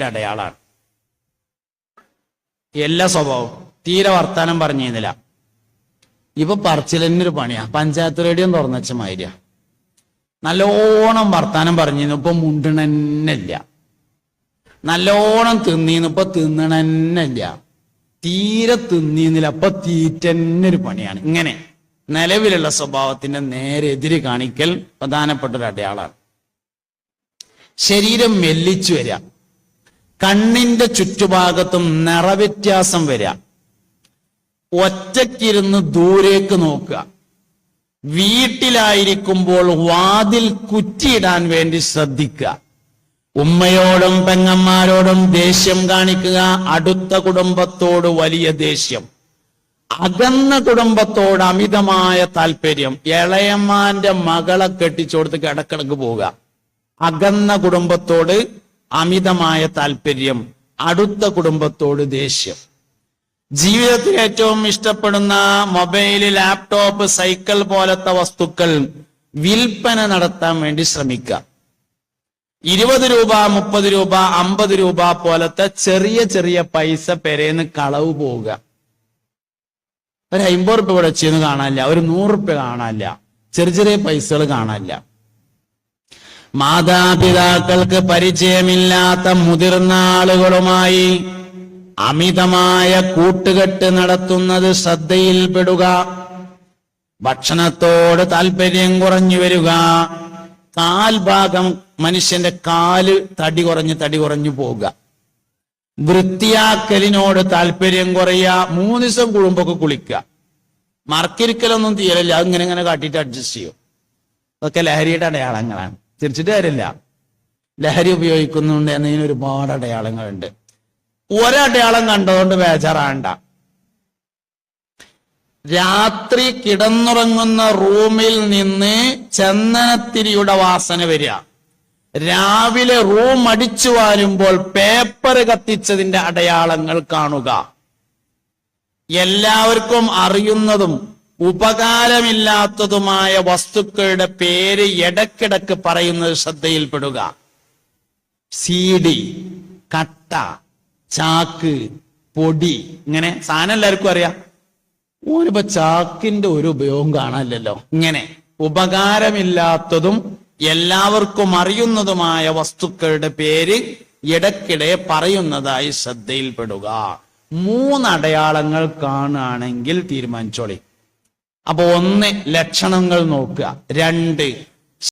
അടയാളാണ്. എല്ലാ സ്വഭാവവും. തീരെ വർത്താനം പറഞ്ഞിരുന്നില്ല. ഇപ്പൊ പറച്ചിലൊരു പണിയാ. പഞ്ചായത്ത് റേഡിയോ തുറന്നു വെച്ച നല്ലോണം വർത്താനം പറഞ്ഞിരുന്നു. ഇപ്പൊ മുണ്ടണന്നില്ല നല്ലോണം തിന്നീന്ന് ഇപ്പൊ തിന്നണന്നില്ല തീരെ തിന്നീന്നില്ല അപ്പൊ തീറ്റന്നൊരു പണിയാണ്. ഇങ്ങനെ നിലവിലുള്ള സ്വഭാവത്തിന്റെ നേരെ എതിര് കാണിക്കൽ പ്രധാനപ്പെട്ട ഒരു അടയാളാണ്. ശരീരം മെല്ലിച്ചു വരിക. കണ്ണിന്റെ ചുറ്റുഭാഗത്തും നിറവ്യത്യാസം വരിക. ഒറ്റയ്ക്കിരുന്ന് ദൂരേക്ക് നോക്കുക. വീട്ടിലായിരിക്കുമ്പോൾ വാതിൽ കുറ്റിയിടാൻ വേണ്ടി ശ്രദ്ധിക്കുക. ഉമ്മയോടും പെങ്ങന്മാരോടും ദേഷ്യം കാണിക്കുക. അടുത്ത കുടുംബത്തോട് വലിയ ദേഷ്യം. അകന്ന കുടുംബത്തോട് അമിതമായ താല്പര്യം. ഇളയമ്മാന്റെ മകളെ കെട്ടിച്ചോടുത്ത് കിടക്കിടക്ക് പോവുക. അകന്ന കുടുംബത്തോട് അമിതമായ താല്പര്യം അടുത്ത കുടുംബത്തോട് ദേഷ്യം. ജീവിതത്തിൽ ഏറ്റവും ഇഷ്ടപ്പെടുന്ന മൊബൈൽ ലാപ്ടോപ്പ് സൈക്കിൾ പോലത്തെ വസ്തുക്കൾ വിൽപ്പന നടത്താൻ വേണ്ടി ശ്രമിക്കുക. ഇരുപത് രൂപ മുപ്പത് രൂപ അമ്പത് രൂപ പോലത്തെ ചെറിയ ചെറിയ പൈസ പെരേന്ന് കളവ് പോവുക. ഒരു അമ്പത് റുപ്യ ഇവിടെ വെച്ചെന്ന് കാണാനില്ല. ഒരു നൂറ് റുപ്യ കാണാനില്ല. ചെറിയ ചെറിയ പൈസകൾ കാണാനില്ല. മാതാപിതാക്കൾക്ക് പരിചയമില്ലാത്ത മുതിർന്ന ആളുകളുമായി അമിതമായ കൂട്ടുകെട്ട് നടത്തുന്നത് ശ്രദ്ധയിൽപ്പെടുക ഭക്ഷണത്തോട് താല്പര്യം കുറഞ്ഞു വരിക കാൽഭാഗം മനുഷ്യന്റെ കാൽ തടി കുറഞ്ഞ് തടി കുറഞ്ഞു പോവുക വൃത്തിയാക്കലിനോട് താല്പര്യം കുറയുക മൂന്ന് ദിവസം കുഴുമ്പൊക്കെ കുളിക്കുക. മറക്കിരിക്കലൊന്നും തീരല്ല അത് ഇങ്ങനെ ഇങ്ങനെ കാട്ടിയിട്ട് അഡ്ജസ്റ്റ് ചെയ്യും. അതൊക്കെ ലഹരിയുടെ അടയാളങ്ങളാണ്. തിരിച്ചിട്ട് കാര്യമില്ല. ലഹരി ഉപയോഗിക്കുന്നുണ്ട് എന്നതിന് ഒരുപാട് അടയാളങ്ങളുണ്ട്. ഒരടയാളം കണ്ടതുകൊണ്ട് ബേജാറാണ്ട. രാത്രി കിടന്നുറങ്ങുന്ന റൂമിൽ നിന്ന് ചന്ദനത്തിരിയുടെ വാസന വരിക. രാവിലെ റൂം അടിച്ചു വാരുമ്പോൾ പേപ്പർ കത്തിച്ചതിന്റെ അടയാളങ്ങൾ കാണുക. എല്ലാവർക്കും അറിയുന്നതും ഉപകാരമില്ലാത്തതുമായ വസ്തുക്കളുടെ പേര് ഇടക്കിടക്ക് പറയുന്നത് ശ്രദ്ധയിൽപ്പെടുക. സി ഡി കട്ട ചാക്ക് പൊടി ഇങ്ങനെ സാധനം എല്ലാവർക്കും അറിയാം. ഓനിപ്പോ ചാക്കിന്റെ ഒരു ഉപയോഗം കാണാനില്ലല്ലോ. ഇങ്ങനെ ഉപകാരമില്ലാത്തതും എല്ലാവർക്കും അറിയുന്നതുമായ വസ്തുക്കളുടെ പേര് ഇടക്കിടെ പറയുന്നതായി ശ്രദ്ധയിൽപ്പെടുക. മൂന്നടയാളങ്ങൾ കാണുകയാണെങ്കിൽ തീരുമാനിച്ചോളി. അപ്പൊ ഒന്ന് ലക്ഷണങ്ങൾ നോക്കുക. രണ്ട്